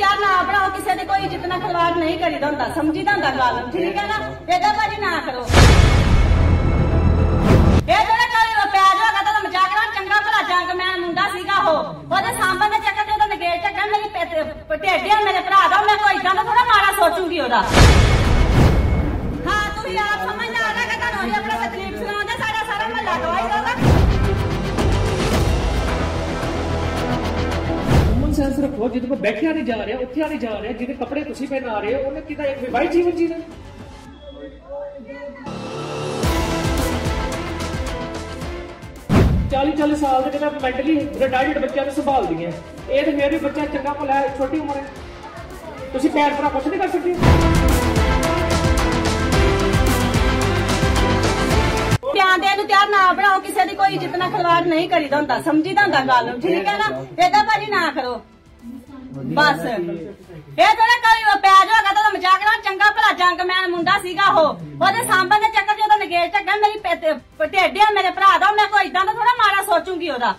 ਤਿਆਰ ਨਾ ਬਣਾਓ ਕਿਸੇ ਦੀ ਕੋਈ ਇੱਜ਼ਤ ਨਾਲ ਨਹੀਂ ਕਰੀਦਾ ਹੁੰਦਾ, ਸਮਝੀਦਾ ਹੁੰਦਾ ਗੱਲ ਠੀਕ ਹੈ ਨਾ? ਇਹਦਾ ਭਾਜੀ ਨਾ ਕਰੋ। ਇਹ ਜਿਹੜਾ ਕੱਲ ਪਿਆਜ ਹੋਗਾ ਤਾਂ ਮਜ਼ਾਕ ਨਾਲ ਚੰਗਾ ਭਲਾ ਜੰਗ ਮੈਂ ਮੁੰਡਾ ਸੀਗਾ ਉਹ। ਉਹਦੇ ਸਾਹਮਣੇ ਦੇ ਚੱਕਰ ਤੇ ਉਹਦਾ ਨਗੇਟ ਚੱਕਰ, ਮੇਰੀ ਪਟੇਡਿਆ ਮੇਰੇ ਭਰਾ ਦਾ ਮੈਂ ਕੋਈ ਇਦਾਂ ਦਾ ਥੋੜਾ ਮਾੜਾ ਸੋਚੂਗੀ ਉਹਦਾ। ਸੈਂਸ ਰੱਖੋ ਜਿਹਦੇ ਕੋਲ ਬੈਠਿਆ ਨਹੀਂ ਜਾ ਰਿਹਾ, ਉੱਠਿਆ ਨਹੀਂ ਜਾ ਰਿਹਾ, ਜਿਹਦੇ ਕੱਪੜੇ ਤੁਸੀਂ ਪਹਿਨਾ ਰਹੇ ਹੋ, ਉਹਨੇ ਕਿਦਾਂ ਇੱਕ ਵਿਵਾਹਿਤ ਜੀਵਨ ਜੀਣਾ? ਚਾਲੀ ਚਾਲੀ ਸਾਲ ਦੇ ਜਿਹੜਾ ਮੈਂਟਲੀ ਰਿਟਾਇਰਡ ਬੱਚਿਆਂ ਨੂੰ ਸੰਭਾਲਦੀਆਂ ਇਹ ਤੇ ਫਿਰ ਵੀ ਬੱਚਾ ਚੰਗਾ ਭਲਾ ਹੈ, ਛੋਟੀ ਉਮਰ ਹੈ। ਤੁਸੀਂ ਪੈਰ ਭਰਾ ਕੁਛ ਨਹੀਂ ਕਰ ਸਕਦੇ। ਧਿਆਨ ਨੂੰ ਤਿਆਰ ਨਾ ਬਣਾਓ, ਕਿਸੇ ਦੀ ਕੋਈ ਇੱਜ਼ਤ ਖਿਲਵਾੜ ਨਹੀਂ ਕਰੀਦਾ ਹੁੰਦਾ। ਸਮਝੀਦਾ ਹੁੰਦਾ ਗੱਲ। ਨੂੰ ਠੀਕ ਹੈ ਨਾ? ਇਹਦਾ ਭਾਜੀ ਨਾ ਕਰੋ। ਬਸ। ਇਹ ਜਿਹੜਾ ਕੱਲ ਪਿਆਜ ਹੋਗਾ ਤਾਂ ਮਜ਼ਾਕ ਨਾਲ ਚੰਗਾ ਭਲਾ ਜੰਗ ਮੈਂ ਮੁੰਡਾ ਸੀਗਾ ਉਹ। ਉਹਦੇ ਸਾਹਮਣੇ ਦੇ ਚੱਕਰ ਤੇ ਉਹਦਾ ਨਗੇਟ ਚੱਕਰ ਮੇਰੀ ਪਟੇਡਿਆ ਮੇਰੇ ਭਰਾ ਦਾ ਮੈਂ ਕੋਈ ਇਦਾਂ ਦਾ ਥੋੜਾ ਮਾੜਾ ਸੋਚੂਗੀ ਉਹਦਾ।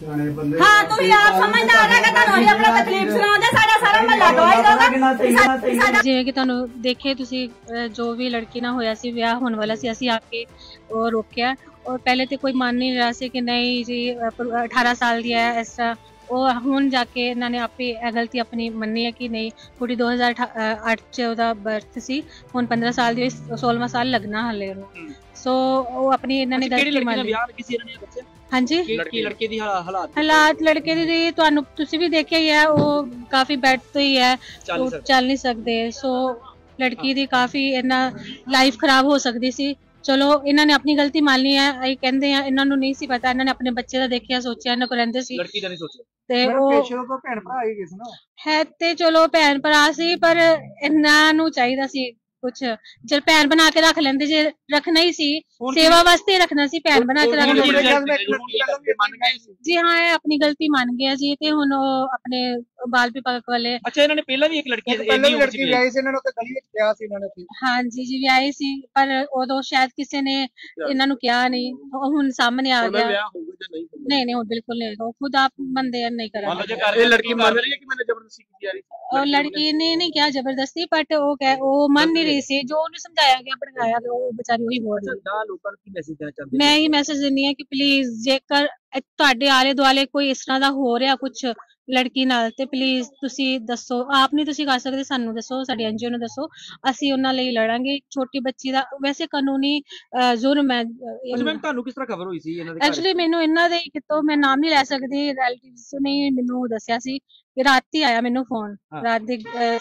ਸਿਆਣੇ ਬੰਦੇ ਹਾਂ ਤੁਸੀਂ ਆਪ ਸਮਝਦਾਰ ਹੈ ਕਿ ਤੁਹਾਨੂੰ ਅਸੀਂ ਆਪਣਾ ਤਕਲੀਫ ਸੁਣਾਉਂਦੇ ਸਾਡਾ ਸਾਰਾ ਮਹੱਲਾ ਗਵਾਹੀ ਦੇਗਾ ਜਿਵੇਂ ਕਿ ਤੁਹਾਨੂੰ ਦੇਖੇ ਤੁਸੀਂ ਜੋ ਵੀ ਲੜਕੀ ਨਾਲ ਹੋਇਆ ਸੀ ਵਿਆਹ ਹੋਣ ਵਾਲਾ ਸੀ ਅਸੀਂ ਆ ਕੇ ਉਹ ਰੋਕਿਆ। ਔਰ ਪਹਿਲੇ ਤੇ ਕੋਈ ਮੰਨ ਨਹੀਂ ਰਿਹਾ ਸੀ ਕਿ ਨਹੀਂ ਜੀ ਅਹ, ਪਰ- 18 ਸਾਲ ਦੀ ਹੈ ਇਸ ਤਰ੍ਹਾਂ ਉਹ ਹੁਣ ਜਾ ਕੇ ਇਹਨਾਂ ਨੇ ਆਪੇ ਇਹ ਗਲਤੀ ਆਪਣੀ ਮੰਨੀ ਹੈ ਕਿ ਨਹੀਂ ਕੁੜੀ 2008 ਚ ਉਹਦਾ ਬਰਥ ਸੀ ਹੁਣ 15 ਸਾਲ ਦੀ ਹੋਈ 16ਵਾਂ ਸਾਲ ਲੱਗਣਾ ਹਲੇ ਉਹਨੂੰ। ਸੋ ਉਹ ਆਪਣੀ ਇਹਨਾਂ ਨੇ ਗਲਤੀ ਮੰਨੀ ਵਿਆਹ ਕਿਸੇ ਨੇ ਦੱਸਿਆ? ਹਾਂਜੀ? ਲੜਕੀ ਲੜਕੇ ਦੀ ਹਾਲਾ- ਹਾਲਾਤ ਹਾਲਾਤ ਲੜਕੇ ਦੀ ਤੁਹਾਨੂੰ ਤੁਸੀਂ ਵੀ ਦੇਖਿਆ ਹੀ ਹੈ ਉਹ ਕਾਫੀ ਬੈੱਡ ਤੋਂ ਹੀ ਹੈ। ਚੱਲ ਨਹੀਂ ਸਕਦੇ। ਸੋ ਲੜਕੀ ਦੀ ਕਾਫੀ ਇਹਨਾਂ ਲਾਈਫ ਖਰਾਬ ਹੋ ਸਕਦੀ ਸੀ। ਚਲੋ ਇਹਨਾਂ ਨੇ ਆਪਣੀ ਗਲਤੀ ਮੰਨ ਲਈ ਹੈ ਅਸੀਂ ਕਹਿੰਦੇ ਆ ਇਹਨਾਂ ਨੂੰ ਨਹੀਂ ਸੀ ਪਤਾ ਇਹਨਾਂ ਨੇ ਆਪਣੇ ਬੱਚੇ ਦਾ ਦੇਖਿਆ ਸੋਚਿਆ ਇਹਨਾਂ ਕੋਲ ਰਹਿੰਦੇ ਸੀ। ਲੜਕੀ ਦਾ ਨਹੀਂ ਸੋਚਿਆ। ਤੇ ਉਹ ਪੇਸ਼ੇ ਤੋਂ ਭੈਣ ਭਰਾ ਹੀ ਕਿਸ ਨਾ। ਹੈ ਤੇ ਚਲੋ ਭੈਣ ਭਰਾ ਸੀ ਪਰ ਇਹਨਾਂ ਨੂੰ ਚਾਹੀਦਾ ਸੀ ਕੁਝ ਚਲ ਭੈਣ ਬਣਾ ਕੇ ਰੱਖ ਲੈਂਦੇ ਜੇ ਰੱਖਣਾ ਹੀ ਸੀ। ਸੇਵਾ ਵਾਸਤੇ ਰੱਖਣਾ ਸੀ ਭੈਣ ਬਣਾ ਕੇ ਰੱਖ ਹੁਣ ਲੈਂਦੇ ਵੀ ਮੰਨ ਸੀ ਜੀ ਹਾਂ ਇਹ ਆਪਣੀ ਗਲਤੀ ਮੰਨ ਗਿਆ ਜੀ ਤੇ ਹੁਣ ਉਹ ਆਪਣੇ ਬਾਲ ਵਿਭਾਗ ਵਾਲੇ ਅੱਛਾ ਇਹਨਾਂ ਨੇ ਪਹਿਲਾਂ ਵੀ ਇੱਕ ਲੜਕੀ ਇੱਕ ਪਹਿਲਾਂ ਵੀ ਲੜਕੀ ਵਿਆਹੀ ਸੀ ਇਹਨਾਂ ਨੂੰ ਤੇ ਗਲੀ ਵਿੱਚ ਕਿਹਾ ਸੀ ਇਹਨਾਂ ਨੇ ਕਿ ਹਾਂਜੀ ਜੀ ਵਿਆਹੇ ਸੀ ਪਰ ਉਦੋਂ ਸ਼ਾਇਦ ਕਿਸੇ ਨੇ ਇਹਨਾਂ ਨੂੰ ਕਿਹਾ ਨਹੀਂ। ਉਹ ਹੁਣ ਸਾਹਮਣੇ ਆ ਗਿਆ। ਵਿਆਹ ਹੋਊਗਾ ਜਾਂ ਨਹੀਂ ਹੋਊਗਾ? ਨਹੀਂ ਨਹੀਂ ਉਹ ਬਿਲਕੁਲ ਨਹੀਂ ਉਹ ਖੁਦ ਆਪ ਮੰਨਦੇ ਆ ਨਹੀਂ ਮੰਨ ਲਓ ਕਰਾਂਗੇ। ਜੇ ਕਰ ਇਹ ਲੜਕੀ ਮੰਨ ਰਹੀ ਹੈ ਕਿ ਮੈंने ਜ਼ਬਰਦਸਤੀ ਕੀਤੀ ਜਾ ਰਹੀ ਸੀ? ਉਹ ਲੜਕੀ ਨੇ ਨਹੀਂ ਕਿਹਾ ਜ਼ਬਰਦਸਤੀ ਬਟ ਉਹ ਕਹਿ ਉਹ ਮੰਨ ਨਹੀਂ ਰਹੀ ਸੀ। ਜੋ ਉਹਨੂੰ ਸਮਝਾਇਆ ਗਿਆ ਭੜਕਾਇਆ ਗਿਆ ਉਹ ਵਿਚਾਰੀ ਉਹੀ ਬੋਲ ਰਹੀ। ਦਾ ਲੋਕਾਂ ਨੂੰ ਕੀ ਮੈਸੇਜ ਦੇਣਾ ਚਾਹੁੰਦੇ ਮੈਂ ਇਹ ਮੈਸੇਜ ਦਿੰਦੀ ਹਾਂ ਕਿ ਪਲੀਜ਼ ਜੇਕਰ ਤੁਹਾਡੇ ਆਲੇ ਦੁਆਲੇ ਕੋਈ ਇਸ ਤਰ੍ਹਾਂ ਦਾ ਹੋ ਰਿਹਾ ਕੁਝ ਲੜਕੀ ਨਾਲ ਤੇ ਪਲੀਜ਼ ਤੁਸੀਂ ਦੱਸੋ। ਆਪ ਨਹੀਂ ਤੁਸੀਂ ਕਰ ਸਕਦੇ ਸਾਨੂੰ ਦੱਸੋ ਸਾਡੀ ਐਨਜੀਓ ਨੂੰ ਦੱਸੋ। ਅਸੀਂ ਉਹਨਾਂ ਲਈ ਲੜਾਂਗੇ। ਛੋਟੀ ਬੱਚੀ ਦਾ ਵੈਸੇ ਕਾਨੂੰਨੀ ਜੁਰਮ ਹੈ ਅੱਛਾ ਮੈਮ ਤੁਹਾਨੂੰ ਕਿਸ ਤਰ੍ਹਾਂ ਖਬਰ ਹੋਈ ਸੀ ਇਹਨਾਂ ਦੇ ਐਕਚੁਅਲੀ ਮੈਨੂੰ ਇਹਨਾਂ ਦੇ ਕਿਤੋਂ ਮੈਂ ਨਾਮ ਨਹੀਂ ਲੈ ਸਕਦੀ ਰਿਲੇਟਿਵਸ ਨੇ ਮੈਨੂੰ ਦੱਸਿਆ ਸੀ। ਕਿ ਰਾਤੀ ਆਇਆ ਮੈਨੂੰ ਫੋਨ ਹਾਂ। ਰਾਤ ਦੇ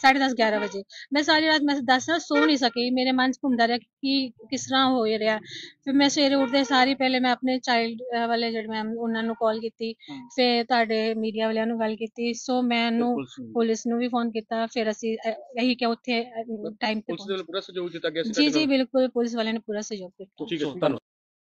10:30 11 ਵਜੇ। ਮੈਂ ਸਾਰੀ ਰਾਤ ਮੈਂ ਦੱਸ ਨਾ ਸੋ ਨਹੀਂ ਸਕੀ। ਮੇਰੇ ਮਨ 'ਚ ਘੁੰਮਦਾ ਰਿਹਾ ਕਿ ਕਿਸ ਤਰ੍ਹਾਂ ਹੋ ਰਿਹਾ। ਫਿਰ ਮੈਂ ਸਵੇਰੇ ਉੱਠਦੇ ਸਾਰੀ ਪਹਿਲੇ ਮੈਂ ਆਪਣੇ ਚਾਈਲਡ ਵਾਲੇ ਜਿਹੜੇ ਮੈਮ ਉਹਨਾਂ ਨੂੰ ਕਾਲ ਕੀਤੀ। ਹਾਂ। ਫਿਰ ਤੁਹਾਡੇ ਮੀਡੀਆ ਵਾਲਿਆਂ ਨੂੰ ਗੱਲ ਕੀਤੀ। ਸੋ ਮੈਨੂੰ ਪੁਲਿਸ ਨੂੰ- ਪੁਲਿਸ ਨੂੰ ਵੀ ਫੋਨ ਕੀਤਾ। ਫਿਰ ਅਸੀਂ ਇਹੀ ਕਿ ਉੱਥੇ ਟਾਈਮ ਤੇ ਪੁਲਿਸ ਦੇ ਵੱਲੋਂ ਪੂਰਾ ਸਹਿਯੋਗ ਦਿੱਤਾ ਗਿਆ ਸੀ ਜੀ ਜੀ ਬਿਲਕੁਲ। ਪੁਲਿਸ ਵਾਲਿਆਂ ਨੇ ਪੂਰਾ ਸਹਿਯੋਗ ਦਿੱਤਾ। ਠੀਕ ਹੈ ਧੰਨਵਾਦ ਮੇਰਾ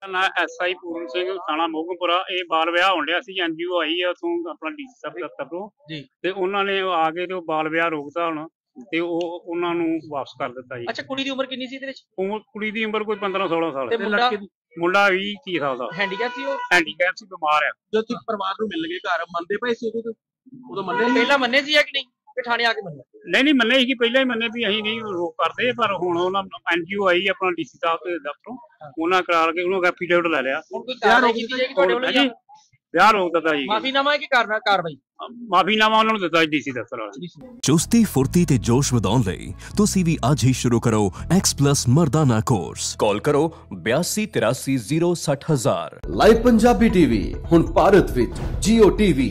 ਨਾਂ ਐਸਆਈ ਪੂਰਨ ਸਿੰਘ ਥਾਣਾ ਮੋਗਮਪੁਰਾ ਇਹ ਬਾਲ ਵਿਆਹ ਹੋਣ ਡਿਆ ਸੀ ਐਨਜੀਓ ਆਈ ਆ ਉਥੋਂ ਆਪਣਾ ਡੀਸੀ ਸਾਹਿਬ ਦਫ਼ਤਰ ਤੋਂ। ਜੀ। ਤੇ ਉਹਨਾਂ ਨੇ ਆ ਕੇ ਤੇ ਉਹ ਬਾਲ ਵਿਆਹ ਰੋਕਤਾ ਹੁਣ ਤੇ ਉਹ ਉਹਨਾਂ ਨੂੰ ਵਾਪਸ ਕਰ ਦਿੱਤਾ ਜੀ। ਅੱਛਾ ਕੁੜੀ ਦੀ ਉਮਰ ਕਿੰਨੀ ਸੀ ਇਹਦੇ ਵਿੱਚ? ਉਮਰ ਕੁੜੀ ਦੀ ਉਮਰ ਕੋਈ 15 16 ਸਾਲ। ਤੇ ਮੁੰਡਾ? ਮੁੰਡਾ 20 30 ਸਾਲ ਦਾ। ਹੈਂਡੀਕੈਪ ਸੀ ਉਹ? ਹੈਂਡੀਕੈਪ ਸੀ ਬਿਮਾਰ ਆ। ਜਦੋਂ ਤੁਸੀਂ ਪਰਿਵਾਰ ਨੂੰ ਮਿਲ ਗਏ ਘਰ ਮੰਨਦੇ ਪਏ ਸੀ ਉਦੋਂ ਉਦੋਂ ਮੰਨੇ? ਪਹਿਲਾਂ ਮੰਨੇ ਸੀ ਜਾਂ ਕਿ ਨਹੀਂ? ਕਿ ਥਾਣੇ ਆ ਕੇ ਮੰਨੇ। ਨਹੀਂ ਨਹੀਂ ਮੰਨੇ ਸੀ ਕਿ ਪਹਿਲਾਂ ਹੀ ਮੰਨੇ ਵੀ ਅਸੀਂ ਨਹੀਂ ਰੋਕ ਕਰਦੇ ਪਰ ਹੁਣ ਉਹਨਾਂ ਐਨਜੀਓ ਆਈ ਆਪਣਾ ਡੀਸੀ ਸਾਹਿਬ ਦੇ ਦਫ਼ਤਰੋਂ ਉਹਨਾਂ ਕਰਾ ਕੇ ਉਹਨੂੰ ਐਫੀਡੇਵਿਟ ਲੈ ਲਿਆ। ਹੁਣ ਕੋਈ ਕਾਰਵਾਈ ਕੀਤੀ ਜਾਏਗੀ ਤੁਹਾਡੇ ਵੱਲੋਂ ਹਾਂਜੀ ਵਿਆਹ ਰੋਕ ਦਿੱਤਾ ਜੀ ਮਾਫੀਨਾਮਾ ਹੈ ਕਿ ਕਾਰਨਾ ਕਾਰਵਾਈ? ਮਾਫੀਨਾਮਾ ਉਹਨਾਂ ਨੂੰ ਦਿੱਤਾ ਡੀਸੀ ਦਫ਼ਤਰ ਵਾਲਿਆਂ ਨੇ। ਚੁਸਤੀ ਫੁਰਤੀ ਤੇ ਜੋਸ਼ ਵਧਾਉਣ ਲਈ ਤੁਸੀਂ ਵੀ ਅੱਜ ਹੀ ਸ਼ੁਰੂ ਕਰੋ X+ ਮਰਦਾਨਾ ਕੋਰਸ ਕਾਲ ਕਰੋ 8283060000 ਲਾਈਵ ਪੰਜਾਬੀ ਟੀਵੀ ਹੁਣ ਭਾਰਤ ਵਿੱਚ Jio TV,